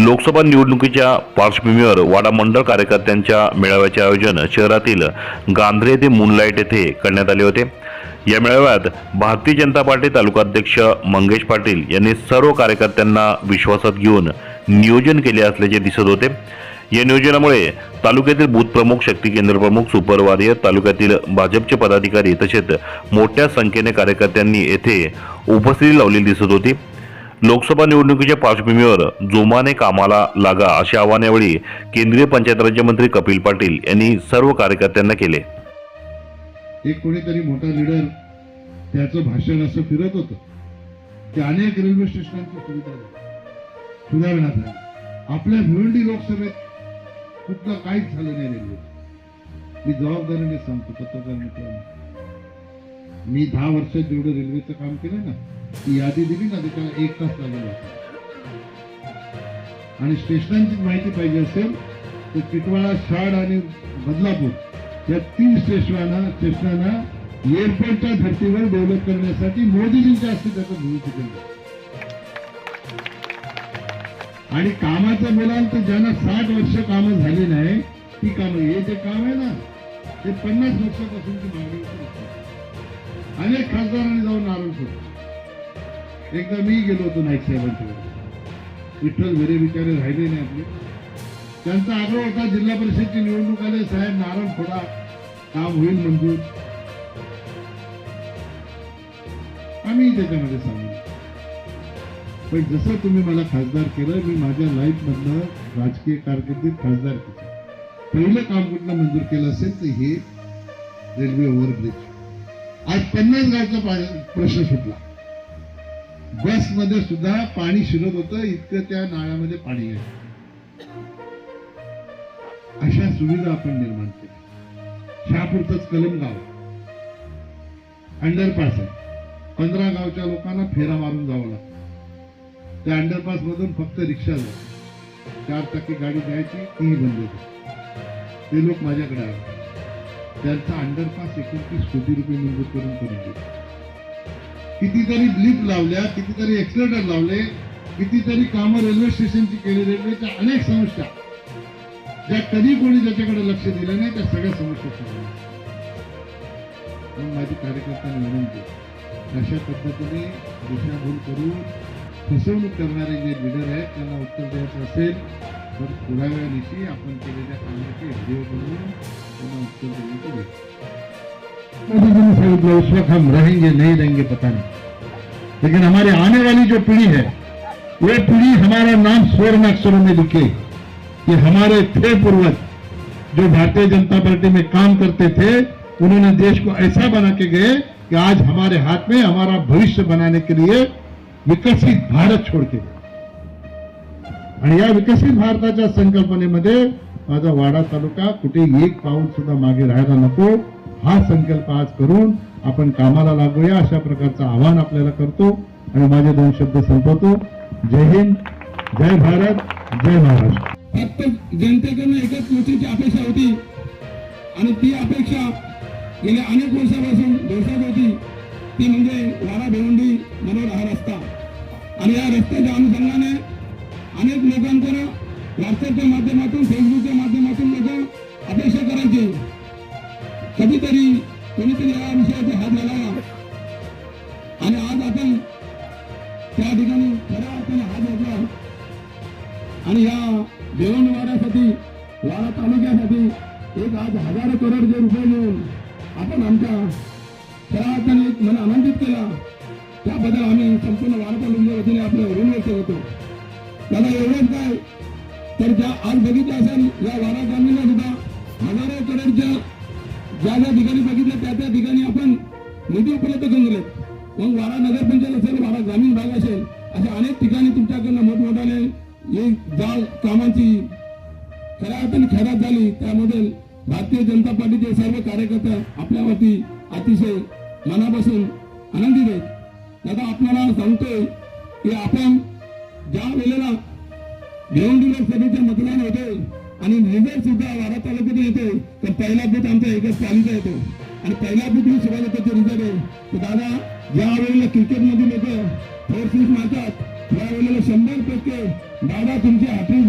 लोकसभा निवडणुकीच्या पार्श्वभूमीवर वाडा मंडळ कार्यकर्त्यांच्या मेळाव्याचे आयोजन शहरातील गांधरे ते मूनलाईट येथे करण्यात आले होते. या मेळाव्यात भारतीय जनता पार्टी तालुकाध्यक्ष मंगेश पाटील यांनी सर्व कार्यकर्त्यांना विश्वासात घेऊन नियोजन केले असल्याचे दिसत होते. या नियोजनामुळे तालुक्यातील बूथ प्रमुख शक्ती केंद्र प्रमुख सुपरवारियर तालुक्यातील भाजपचे पदाधिकारी तसेच मोठ्या संख्येने कार्यकर्त्यांनी येथे उपस्थिती लावलेली दिसत होती. लोकसभा निवडणुकीच्या पार्श्वभूमीवर जोमाने कामाला लागा असे आवाहन यावेळी केंद्रीय पंचायत राज्यमंत्री कपिल पाटील यांनी सर्व कार्यकर्त्यांना केले. एक कोणीतरी मोठा लीडर त्याचं भाषण असं फिरत होतं. की अनेक रेल्वे स्टेशनांची सुविधा सुधारणा झाली आपल्या भिवंडी लोकसभेत कुठलं काहीच झालं नाही रेल्वे मी जबाबदारीने सांगतो पत्रकार मित्रांनो. मी दहा वर्षात जेवढं रेल्वेचं काम केलं ना ती यादी दिली ना त्याला एक तास लागला. आणि स्टेशनांची माहिती पाहिजे असेल तर किटवाळा शाड आणि बदलापूर या तीन स्टेशनांना स्टेशनांना एअरपोर्टच्या धर्तीवर डेव्हलप करण्यासाठी मोदीजींच्या हस्ते त्याचं भूमिपूजन केलं. आणि कामाचं बोलाल तर ज्यांना साठ वर्ष कामं झाली नाही ती कामं हे जे काम आहे ना ते पन्नास वर्षापासूनची मागणी अनेक खासदारांनी जाऊन नाराज होतो. एकदा मी गेलो होतो नाईक साहेबांच्याकडे विठ्ठल वेरे बिचारे राहिले नाही आपले. त्यांचा आग्रह होता जिल्हा परिषदची निवडणूक आले साहेब नारायण फोडा काम होईल मंजूर. आम्ही त्याच्यामध्ये सांगू पण जसं तुम्ही मला खासदार केलं मी माझ्या लाईफमधलं राजकीय कारकिर्दीत खासदार केलं. पहिलं काम कुठलं मंजूर केलं असेल तर हे रेल्वे ओव्हरब्रिज आज पन्नास गावचा प्रश्न सुटला. बसमध्ये सुद्धा पाणी शिरत होतं इतकं त्या नाळ्यामध्ये पाणी आहे अशा सुविधा आपण निर्माण केल्या. शहापुरतच कलम गाव. अंडरपास आहे. पंधरा गावच्या लोकांना फेरा मारून जावं लागतं. त्या अंडरपास मधून फक्त रिक्षा जात चार चाकी गाडी द्यायची तीही बंद होती ते लोक माझ्याकडे आले. त्यांचा अंडरपास एकोणतीस कोटी रुपये मंजूर करून करून दिले कितीतरी ब्लिप लावल्या कितीतरी एक्सलेटर लावले कितीतरी कामं रेल्वे स्टेशनची केली रेल्वेच्या अनेक समस्या. ज्या कधी कोणी ज्याच्याकडे लक्ष दिलं नाही त्या सगळ्या समस्या सोडवल्या. माझी कार्यकर्त्यांना विनंती अशा पद्धतीने दिशाभूल करून फसवणूक करणारे जे लिडर आहेत त्यांना उत्तर द्यायचं असेल तर थोड्या दिवशी आपण केलेल्या कामाचे व्हिडिओ बनवून त्यांना उत्तर देण्याची वेळ मोदी जी ने सांगितलं उस वक्त हम रहेंगे नहीं रहेंगे पता नहीं। लेकिन हमारे आने वाली जो पीढ़ी है वो पीढ़ी हमारा नाम स्वर्ण अक्षरों में लिखे। कि हमारे थे पूर्वज जो भारतीय जनता पार्टी में काम करते थे उन्होंने देश को ऐसा बना के गए कि आज हमारे हाथ में हमारा भविष्य बनाने के लिए विकसित भारत छोड़ के गए। आणि या विकसित भारताच्या संकल्पनेमध्ये माझा वाडा तालुका कुठे एक पाऊल सुद्धा मागे राहायला नको हा संकल्प आज करून आपण कामाला लागूया अशा प्रकारचं आवाहन आपल्याला करतो आणि माझे दोन शब्द संपवतो. जय हिंद जय भारत जय महाराष्ट्र. फक्त जनतेकडनं एकच गोष्टीची अपेक्षा होती आणि ती अपेक्षा गेल्या अनेक वर्षापासून दिवसात होती. ती म्हणजे वारा भिवंडी मनोर हा रस्ता. आणि या रस्त्याच्या अनुषंगाने अनेक लोकांकडे व्हॉट्सअपच्या माध्यमातून फेसबुकच्या माध्यमातून लोक अपेक्षा कधीतरी कोणीतरी या विषयाचा हात घालावा आणि आज आपण त्या ठिकाणी खऱ्या अर्थाने हात घेतला आणि या भिवंडी वाड्यासाठी वाडा तालुक्यासाठी एक आज हजारो करोड जे रुपये मिळून आपण आमच्या खऱ्या अर्थाने मन आनंदित केला. त्याबद्दल आम्ही संपूर्ण वाडा तालुक्याच्या वतीने आपलं ऋण व्यक्त होतो त्याला एवढंच काय? तर ज्या आज बघितलं असेल या वाडा ग्रामीणला सुद्धा हजारो करोडच्या ज्या ज्या ठिकाणी बघितलं त्या त्या ठिकाणी आपण निधी उपलब्ध करून दिले मग वारा नगरपंचायत असेल वारा ग्रामीण भाग असेल अशा अनेक ठिकाणी तुमच्याकडनं मोठमोठ्याने एक जाळ कामाची खऱ्या अर्थाने खैरात झाली. त्यामध्ये भारतीय जनता पार्टीचे सर्व कार्यकर्ते आपल्यावरती अतिशय मनापासून आनंदित आहेत. दादा आपल्याला सांगतोय की आपण ज्या वेळेला घेऊन दिले लोकसभेचे मतदान होते आणि रिझल्ट सुद्धा वारा तालुक्यातून येतो. तर पहिला बूथ आमचा एकच चालीचा येतो. आणि पहिला बूथ मी सुरुवात होतो रिझल्ट आहे. तर दादा ज्या वेळेला क्रिकेटमध्ये लोक फोर सिक्स मारतात यावेळेला शंभर टक्के दादा तुमची हातरी